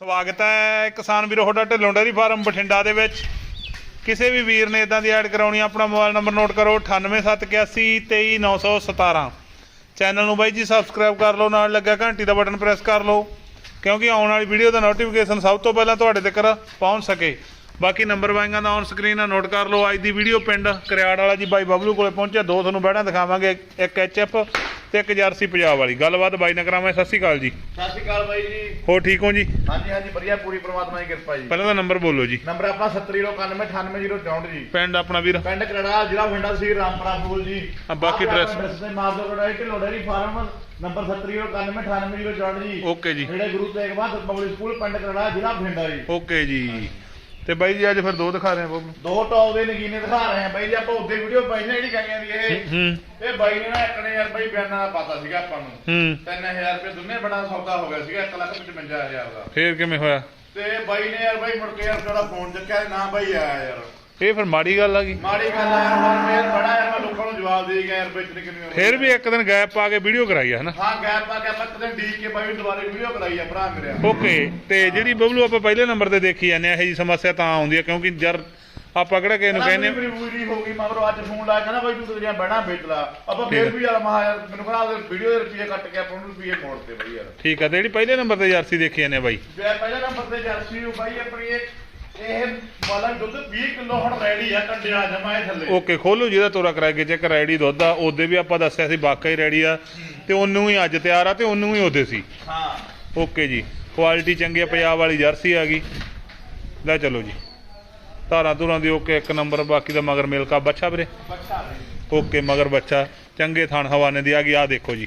ਸਵਾਗਤ ਹੈ ਕਿਸਾਨ ਵੀਰੋ, ਤੁਹਾਡਾ ਢਿੱਲੋਂ ਡੇਅਰੀ ਫਾਰਮ ਬਠਿੰਡਾ ਦੇ ਵਿੱਚ। ਕਿਸੇ ਵੀ ਵੀਰ ਨੇ ਇਦਾਂ ਦੀ ਐਡ ਕਰਾਉਣੀ ਆਪਣਾ ਮੋਬਾਈਲ ਨੰਬਰ ਨੋਟ ਕਰੋ 9871823917 ਚੈਨਲ ਨੂੰ ਬਾਈ ਜੀ ਸਬਸਕ੍ਰਾਈਬ ਕਰ ਲਓ, ਨਾਲ ਲੱਗਾ ਘੰਟੀ ਦਾ ਬਟਨ ਪ੍ਰੈਸ ਕਰ ਲਓ, ਕਿਉਂਕਿ ਆਉਣ ਵਾਲੀ ਵੀਡੀਓ ਦਾ ਨੋਟੀਫਿਕੇਸ਼ਨ ਸਭ ਤੋਂ ਪਹਿਲਾਂ ਤੁਹਾਡੇ ਤੱਕ ਪਹੁੰਚ ਸਕੇ। ਬਾਕੀ ਨੰਬਰ ਬਾਈਆਂ ਦਾ ਔਨ ਸਕਰੀਨ ਆ ਨੋਟ ਕਰ ਲਓ, ਅੱਜ ਦੀ ਵੀਡੀਓ ਪਿੰਡ ਕਰਿਆੜ ਵਾਲਾ ਜੀ ਬਾਈ ਬਬਲੂ ਕੋਲੇ ਪਹੁੰਚਿਆ, ਦੋ ਤੁਹਾਨੂੰ ਬਹਿਣਾ ਦਿਖਾਵਾਂਗੇ, ਇੱਕ ਐਚਐਫ ਤੇ ਇੱਕ ਜਰਸੀ ਪੰਜਾਬ ਵਾਲੀ। ਗੱਲਬਾਤ ਬਾਈ ਨਾਲ ਕਰਾਵਾਂ ਸਤਿ ਸ਼੍ਰੀ ਅਕਾਲ ਜੀ। ਸਤਿ ਸ਼੍ਰੀ ਅਕਾਲ ਬਾਈ ਜੀ। ਹੋ ਠੀਕ ਹੋ ਜੀ? ਹਾਂਜੀ ਹਾਂਜੀ ਵਧੀਆ। ਪੂਰੀ ਪ੍ਰਮਾਤਮਾ ਦੀ ਕਿਰਪਾ ਜੀ। ਪਹਿਲਾਂ ਦਾ ਨੰਬਰ ਬੋਲੋ ਜੀ। ਨੰਬਰ ਆਪਣਾ 7091988064 ਜੀ। ਪਿੰਡ ਆਪਣਾ ਵੀਰ। ਪਿੰਡ ਕਰੜਾ ਜ਼ਿਲ੍ਹਾ ਬਠਿੰਡਾ ਸੀ ਰਾਮਪੁਰਾ ਫੂਲ ਜੀ। ਹਾਂ, ਬਾਕੀ address- ਐਡਰੈਸ ਤੇ ਮਾਰ ਦੋ road Dhillon dairy farm number 7091988064 ਜੀ। ਓਕੇ ਜੀ। ਜਿਹੜੇ ਗੁਰੂ ਤੇਗ ਬਹਾਦਰ ਪਬਲਿਕ ਸਕੂਲ ਪਿੰਡ ਕਰੜਾ ਜ਼ਿਲ੍ਹਾ ਬਠਿੰਡਾ ਜੀ। ਓਕੇ ਜੀ। ਤੇ ਬਾਈ ਜੀ ਅੱਜ ਫਿਰ ਦੋ ਦਿਖਾ ਰਹੇ ਆ ਬੱਬੂ। ਦੋ ਟੌਪ ਦੇ ਨਗੀਨੇ ਦਿਖਾ ਰਹੇ ਆ ਬਾਈ ਜੀ ਆਪਾਂ ਉੱਤੇ ਵੀਡੀਓ ਪਾਈ ਨਾ ਜਿਹੜੀ ਗਾਈਆਂ ਦੀ ਇਹ। ਇਹ ਬਾਈ ਨੇ ਨਾ ਇੱਕ ਨੇ ਯਾਰ ਬਾਈ ਬਿਆਨਾਂ ਦਾ ਪਤਾ ਸੀਗਾ ਆਪਾਂ ਨੂੰ। ਹੂੰ। 3000 ਰੁਪਏ ਦੁੰਨੇ ਬੜਾ ਸੌਦਾ ਹੋ ਗਿਆ ਸੀਗਾ 155000 ਦਾ। ਫੇਰ ਕਿਵੇਂ ਹੋਇਆ? ਤੇ ਬਾਈ ਨੇ ਯਾਰ ਬਾਈ ਮੁੜ ਕੇ ਯਾਰ ਜਿਹੜਾ ਫੋਨ ਚੱਕਿਆ ਨਾ ਬਾਈ ਆਇਆ ਯਾਰ। ਇਹ ਫਿਰ ਮਾੜੀ ਗੱਲ ਆ ਗਈ। ਮਾੜੀ ਗੱਲ ਆ ਯਾਰ ਹੁਣ ਮੈਂ ਬੜਾ ਯਾਰ ਮੈਂ ਲੋਕਾਂ ਨੂੰ ਜਵਾਬ ਦੇ ਗਿਆ ਯਾਰ ਵੇਚਣ ਕਿੰਨੀ। ਫੇਰ ਵੀ ਇੱਕ ਦਿਨ ਗੈਪ ਪਾ ਕੇ ਵੀਡੀਓ ਕਰਾਈ ਆ ਹਨਾ? ਹਾਂ ਗੈਪ ਪਾ ਕੇ ਆਪਾਂ ਕਦੇ ਡੀਕ ਕੇ ਬਾਈ ਦੁਬਾਰੇ ਵੀਡੀਓ ਕਰਾਈ ਆ ਭਰਾ ਮੇਰੇ। ਓਕੇ ਤੇ ਜਿਹੜੀ ਬਬਲੂ ਆਪਾਂ ਪਹਿਲੇ ਨੰਬਰ ਤੇ ਦੇਖੀ ਜਾਂਦੇ ਆ ਇਹ ਜੀ ਸਮੱਸਿਆ ਤਾਂ ਆਉਂਦੀ ਆ ਕਿਉਂਕਿ ਜਰ ਆਪਾਂ ਕਿਹੜਾ ਕਿਸੇ ਨੂੰ ਕਹਿੰਦੇ ਮੇਰੀ ਵੀਡੀਓ ਹੋ ਗਈ ਮਗਰੋਂ ਅੱਜ ਫੋਨ ਲਾ ਕੇ ਨਾ ਬਾਈ ਤੂੰ ਤੇ ਜਾਂ ਬਹਿਣਾ ਵੇਚ ਲਾ ਆਪਾਂ ਫੇਰ ਵੀ ਯਾਰ ਮਹਾ ਯਾਰ ਮੈਨੂੰ ਕਹਿੰਦਾ ਵੀਡੀਓ ਦੇ ਰੁਪਏ ਕੱਟ ਕੇ ਆਪਾਂ ਨੂੰ ਰੁਪਏ ਮੋੜ ਤੇ ਬਾਈ ਯਾਰ। ਠੀਕ ਆ ਤੇ ਜਿਹੜੀ ਪਹਿਲੇ ਨੰਬਰ ਤੇ ਜਰਸੀ ਦੇਖੀ ਜਾਂਦੇ ਆ ਬਾਈ। ਪਹਿਲੇ ਨੰਬਰ ਤੇ ਜਰਸੀ ਬਾਈ ਆਪਣੀ ਇਹ ਇਹ ਮਾਲਾ ਦੁੱਧ 20 ਕਿਲੋ ਹੁਣ ਰੈਡੀ ਆ ਕੰਡਿਆ ਜਮਾ ਇਹ ਥੱਲੇ। ਓਕੇ ਖੋਲੋ ਜਿਹਦਾ ਤੋਰਾ ਕਰਾ ਕੇ ਚੈੱਕ ਰੈਡੀ ਦੁੱਧ ਆ ਉਹਦੇ ਵੀ ਆਪਾਂ ਦੱਸਿਆ ਸੀ ਵਾਕਈ ਰੈਡੀ ਆ ਤੇ ਉਹਨੂੰ ਹੀ ਅੱਜ ਤਿਆਰ ਆ ਤੇ ਉਹਨੂੰ ਹੀ ਉਹਦੇ ਸੀ। ਹਾਂ। ਓਕੇ ਜੀ ਕੁਆਲਿਟੀ ਚੰਗੀ ਆ ਪੰਜਾਬ ਵਾਲੀ ਜਰਸੀ ਆ ਗਈ। ਲੈ ਚਲੋ ਜੀ। ਧਾਰਾਂ ਧੁਰਾਂ ਦੀ ਓਕੇ ਇੱਕ ਨੰਬਰ ਬਾਕੀ ਦਾ ਮਗਰ ਮਿਲਕਾ ਬੱਚਾ ਵੀਰੇ। ਬੱਚਾ ਓਕੇ ਮਗਰ ਬੱਚਾ ਚੰਗੇ ਥਣ ਹਵਾਨੇ ਦੀ ਆ ਗਈ ਆ ਦੇਖੋ ਜੀ।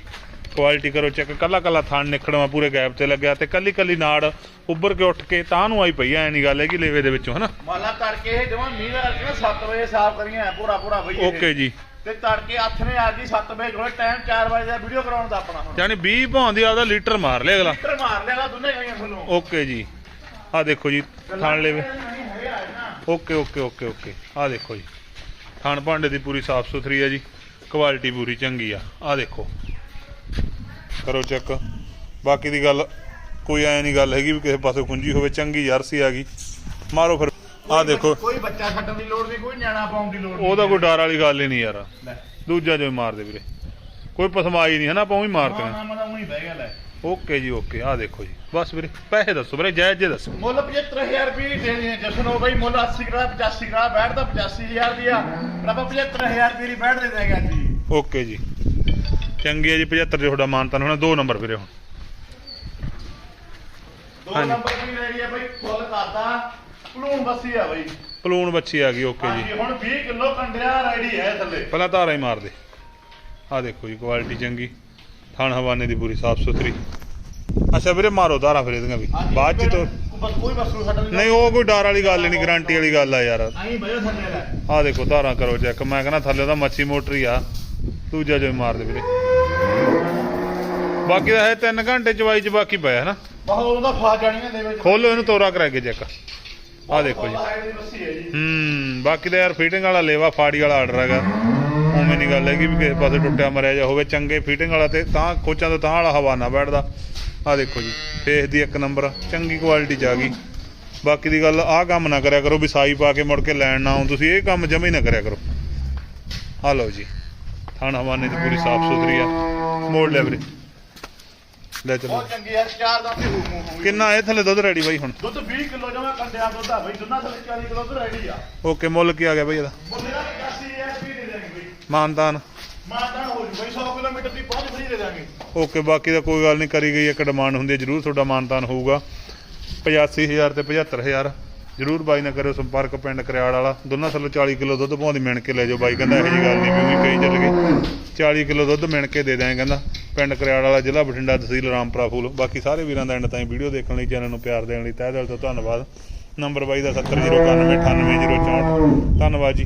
ਕੁਆਲਿਟੀ ਕਰੋ ਚੈੱਕ ਕੱਲਾ ਕੱਲਾ ਥਣ ਨਿਕੜਵਾ ਪੂਰੇ ਗੈਪ ਤੇ ਲੱਗਿਆ ਤੇ ਕੱਲੀ ਕੱਲੀ ਨਾੜ ਉੱਭਰ ਕੇ ਉੱਠ ਕੇ ਤਾਂ ਨੂੰ ਆਈ ਪਈ ਐ ਨਹੀਂ ਗੱਲ ਹੈ ਕਿ ਲੇਵੇ ਦੇ ਵਿੱਚੋਂ ਹਨਾ? ਮਾਲਾ ਤੜਕੇ ਇਹ ਜਮਾ ਮੀਂਹ ਦਾ ਕਰਕੇ ਨਾ 7 ਵਜੇ ਸਾਫ਼ ਕਰੀਆਂ ਪੂਰਾ ਪੂਰਾ ਬਈ। ਓਕੇ ਜੀ। ਤੇ ਤੜਕੇ ਨੇ ਆ ਗਈ 7 ਵਜੇ ਕੋਲ ਟਾਈਮ 4 ਵਜੇ ਦਾ ਵੀਡੀਓ ਕਰਾਉਣ ਦਾ ਆਪਣਾ ਹੁਣ। ਯਾਨੀ 20 ਭਾਂ ਦੀ ਆਪਦਾ ਲੀਟਰ ਮਾਰ ਲਿਆ ਅਗਲਾ। ਲੀਟਰ ਮਾਰ ਲਿਆ ਦੋਨੇ ਗਈਆਂ ਤੁਹਾਨੂੰ ਓਕੇ ਜੀ। ਆ ਦੇਖੋ ਜੀ ਥਣ ਲੇਵੇ। Okay okay okay okay. ਆ ਦੇਖੋ ਜੀ। ਥਣ ਭਾਂਡੇ ਦੀ ਪੂਰੀ ਸਾਫ਼ ਸੁਥਰੀ ਹੈ ਜੀ। ਕੁਆਲਿਟੀ ਪੂਰੀ ਚੰਗੀ ਆ। ਆ ਦੇਖੋ। ਕਰੋ ਚੈੱਕ। ਬਾਕੀ ਦੀ ਗੱਲ ਕੋਈ ਐ ਨਹੀਂ ਗੱਲ ਹੈਗੀ ਵੀ ਕਿਸੇ ਪਾਸੇ ਖੁੰਜੀ ਹੋਵੇ ਚੰਗੀ ਜਰਸੀ ਆ ਗਈ। ਮਾਰੋ ਫਿਰ। ਆ ਦੇਖੋ। ਕੋਈ ਬੱਚਾ ਛੱਡਣ ਦੀ ਲੋੜ ਨਹੀਂ ਕੋਈ ਨਿਆਣਾ ਪਾਉਣ ਦੀ ਲੋੜ ਨਹੀਂ ਉਹਦਾ ਕੋਈ ਡਰ ਵਾਲੀ ਗੱਲ ਹੀ ਨਹੀਂ ਯਾਰ। ਦੂਜਾ ਜੋ ਮਾਰ ਦੇ ਵੀਰੇ। ਕੋਈ ਪਸਮਾਈ ਨਹੀਂ ਹਨਾ ਆਪਾਂ ਉਹੀ ਮਾਰਦੇ ਉਹੀ ਬਹਿ ਗਿਆ ਲੈ। ਓਕੇ ਜੀ ਓਕੇ। ਆ ਦੇਖੋ ਜੀ। ਬਸ ਵੀਰੇ ਪੈਸੇ ਦੱਸੋ ਵੀਰੇ ਜਾਇਜ਼ ਜੇ ਦੱਸੋ। ਮੁੱਲ 75000 ਰੁਪਏ ਦੀ ਦੇ ਦੇ ਜਸ਼ਨ ਹੋ ਬਈ ਮੁੱਲ 80 ਕਰਾ 85 ਕਰਾ ਬੈਠ ਤਾਂ 85000 ਦੀ ਆ। ਆਪਾਂ 75000 ਰੁਪਏ ਦੀ ਬੈਠ ਦੇ ਦੇਗਾ ਜੀ ਓਕੇ ਜੀ। ਚੰਗੀ ਹੈ ਜੀ 75 ਦੇ ਤੁਹਾਡਾ ਮਾਨਤਾਨ ਹੋਣਾ ਦੋ ਨੰਬਰ ਵੀਰੇ ਹੁਣ। ਦੋ ਹਾਂਜੀ। ਨੰਬਰ ਵੀ ਰੈਡੀ ਆ ਬਈ? ਫੁੱਲ ਕਰਦਾ। ਪਲੂਣ ਬੱਸੀ ਆ ਬਈ। ਪਲੂਣ ਬੱਚੀ ਆ ਗਈ ਓਕੇ ਜੀ। ਹਾਂਜੀ ਹੁਣ 20 ਕਿਲੋ ਕੰਡਿਆ ਰੈਡੀ ਹੈ ਥੱਲੇ। ਪਹਿਲਾਂ ਧਾਰਾ ਹੀ ਮਾਰ ਦੇ। ਆ ਦੇਖੋ ਜੀ ਕੁਆਲਿਟੀ ਚੰਗੀ। ਥਣ ਹਵਾਨੇ ਦੀ ਪੂਰੀ ਸਾਫ਼ ਸੁਥਰੀ। ਅੱਛਾ ਵੀਰੇ ਮਾਰੋ ਧਾਰਾ ਫਿਰ ਇਹਦੀਆਂ ਵੀ। ਹਾਂਜੀ, ਬਾਅਦ ਚ ਤੋਂ ਬਸ ਕੋਈ ਦੀ ਨਹੀਂ ਉਹ ਕੋਈ ਡਰ ਵਾਲੀ ਗੱਲ ਨਹੀਂ ਗਾਰੰਟੀ ਵਾਲੀ ਗੱਲ ਆ ਯਾਰ। ਆਈ ਬਈ ਥੱਲੇ ਲੈ। ਆ ਦੇਖੋ ਧਾਰਾਂ ਕਰੋ ਚੈੱਕ। ਮੈਂ ਕਹਿੰਦਾ ਥੱਲੇ ਉਹਦਾ ਮੱਛੀ ਮੋਟਰ ਹੀ ਆ। ਦੂਜਾ ਜੋ ਮਾਰ ਦੇ ਵੀਰੇ। ਬਾਕੀ ਦਾ ਹੈ 3 ਘੰਟੇ ਚਵਾਈ ਚ ਬਾਕੀ ਪਿਆ ਹਨਾ। ਬਹੁਤ ਉਹਦਾ ਫਾ ਜਾਣੀਆਂ ਦੇ ਵਿੱਚ ਖੋਲੋ ਇਹਨੂੰ ਤੋਰਾ ਕਰਾ ਕੇ ਚੈੱਕ ਆ ਦੇਖੋ ਜੀ। ਦੀ ਹੈ ਹੂੰ ਬਾਕੀ ਤਾਂ ਯਾਰ ਫਿਟਿੰਗ ਵਾਲਾ ਲੇਵਾ ਫਾੜੀ ਵਾਲਾ ਆਰਡਰ ਹੈਗਾ। ਉਵੇਂ ਨਹੀਂ ਗੱਲ ਹੈਗੀ ਵੀ ਕਿਸੇ ਪਾਸੇ ਟੁੱਟਿਆ ਮਰਿਆ ਜਾ ਹੋਵੇ ਚੰਗੇ ਫਿਟਿੰਗ ਵਾਲਾ ਤੇ ਤਾਂ ਕੋਚਾਂ ਤੋਂ ਤਾਂ ਵਾਲਾ ਹਵਾਨਾ ਬੈਠਦਾ। ਆ ਦੇਖੋ ਜੀ ਫੇਸ ਦੀ ਇੱਕ ਨੰਬਰ ਚੰਗੀ ਕੁਆਲਿਟੀ ਚ ਆ ਗਈ। ਬਾਕੀ ਦੀ ਗੱਲ ਆਹ ਕੰਮ ਨਾ ਕਰਿਆ ਕਰੋ ਵੀ ਸਾਈ ਪਾ ਕੇ ਮੁੜ ਕੇ ਲੈਣ ਨਾ ਆਉਂ ਤੁਸੀਂ ਇਹ ਕੰਮ ਜਮੇ ਨਾ ਕਰਿਆ ਕਰੋ। ਆ ਲਓ ਜੀ ਥਾਣ ਹਵਾਨੇ ਦੀ ਪੂਰੀ ਸਾਫ਼ ਸੁਥਰੀ ਆ। ਮੋੜ ਵੀਰੇ। ਲੈ ਚਲੋ। ਬਹੁਤ ਚੰਗੀ ਹੈ ਚਾਰ ਦਾ ਤੇ ਹੋ ਹੋ ਕਿੰਨਾ ਇਹ ਥੱਲੇ ਦੁੱਧ ਰੈਡੀ ਬਾਈ ਹੁਣ? ਦੁੱਧ 20 ਕਿਲੋ ਜਮਾ ਕੰਡਿਆ ਦੁੱਧ ਆ ਬਈ ਦੁੱਨਾ ਥੱਲੇ 40 ਕਿਲੋ ਦੁੱਧ ਰੈਡੀ ਆ। ਓਕੇ ਮੁੱਲ ਕੀ ਆ ਗਿਆ ਬਾਈ ਇਹਦਾ? ਮੁੰਡੇ ਦਾ 85 ਹੈ ਵੀ ਦੇ ਦੇਣਗੇ ਬਈ। ਮਾਨਤਾਨ। ਮਾਨਦਾਨ ਹੋ ਜੂ ਬਈ 100 ਕਿਲੋਮੀਟਰ ਦੀ ਪਹੁੰਚ ਫਰੀ ਦੇ ਦਾਂਗੇ ਓਕੇ ਬਾਕੀ ਦਾ ਕੋਈ ਗੱਲ ਨਹੀਂ ਕਰੀ ਗਈ ਇੱਕ ਡਿਮਾਂਡ ਹੁੰਦੀ ਹੈ ਜਰੂਰ ਤੁਹਾਡਾ ਮਾਨਤਾਨ ਹੋਊਗਾ। 85000 ਤੇ 75000 ਜਰੂਰ ਬਾਈ ਨਾਲ ਕਰਿਓ ਸੰਪਰਕ ਪਿੰਡ ਕਰਿਆੜ ਵਾਲਾ। ਦੋਨਾਂ ਥੱਲੋਂ 40 ਕਿਲੋ ਦੁੱਧ ਪਾਉਂਦੀ ਮਿਣ ਕੇ ਲੈ ਜਾਓ ਬਾਈ, ਕਹਿੰਦਾ ਇਹੋ ਜੀ ਗੱਲ ਨਹੀਂ ਵੀ ਉਹੀ ਕਹੀ ਚੱਲ ਗਏ 40 ਕਿਲੋ ਦੁੱਧ ਮਿਣ ਕੇ ਦੇ ਦਿਆਂ, ਕਹਿੰਦਾ ਪਿੰਡ ਕਰਿਆੜ ਵਾਲਾ, ਜ਼ਿਲ੍ਹਾ ਬਠਿੰਡਾ ਤਹਿਸੀਲ ਰਾਮਪੁਰਾ ਫੂਲ। ਬਾਕੀ ਸਾਰੇ ਵੀਰਾਂ ਦਾ ਐਂਡ ਤਾਈਂ ਵੀਡੀਓ ਦੇਖਣ ਲਈ ਚੈਨਲ ਨੂੰ ਪਿਆਰ ਦੇਣ ਲਈ ਤਹਿ ਦਿਲ ਤੋਂ ਧੰਨਵਾਦ। ਨੰਬਰ ਬਾਈ ਦਾ 70091988064 ਧੰਨਵਾਦ ਜੀ।